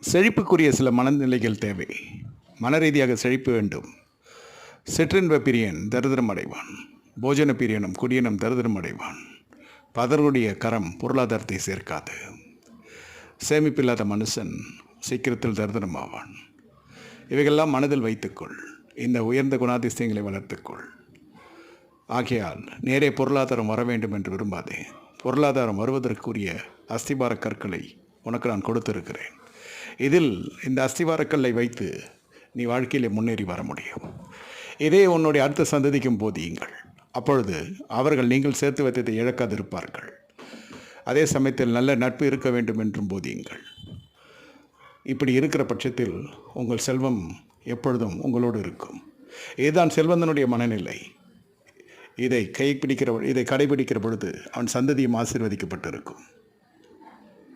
செழிப்புக்குரிய சில மனநிலைகள் தேவை. மனரீதியாக செழிப்பு வேண்டும். சிற்றின்ப பிரியன் தரிதிரம் அடைவான். போஜன பிரியனும் குடியனும் தரிதிரம் அடைவான். பதருடைய கரம் பொருளாதாரத்தை சேர்க்காது. சேமிப்பில்லாத மனுஷன் சீக்கிரத்தில் தரிதிரம் ஆவான். இவைகள்லாம் மனதில் வைத்துக்கொள். இந்த உயர்ந்த குணாதிசயங்களை வளர்த்துக்கொள். ஆகையால் நேரே பொருளாதாரம் வர வேண்டும் என்று விரும்பாதே. பொருளாதாரம் வருவதற்குரிய அஸ்திபார கற்களை உனக்கு நான் கொடுத்திருக்கிறேன். இதில் இந்த அஸ்திவாரக்கல்லை கல்லை வைத்து நீ வாழ்க்கையில் முன்னேறி வர முடியும். இதே உன்னுடைய அடுத்த சந்ததிக்கும் போதியுங்கள். அப்பொழுது அவர்கள் நீங்கள் சேர்த்து வைத்ததை இழக்காதிருப்பார்கள். அதே சமயத்தில் நல்ல நட்பு இருக்க வேண்டும் என்றும் போதியுங்கள். இப்படி இருக்கிற பட்சத்தில் உங்கள் செல்வம் எப்பொழுதும் உங்களோடு இருக்கும். இதுதான் செல்வந்தனுடைய மனநிலை. இதை கைப்பிடிக்கிற இதை கடைபிடிக்கிற பொழுது அவன் சந்ததியும் ஆசீர்வதிக்கப்பட்டிருக்கும்.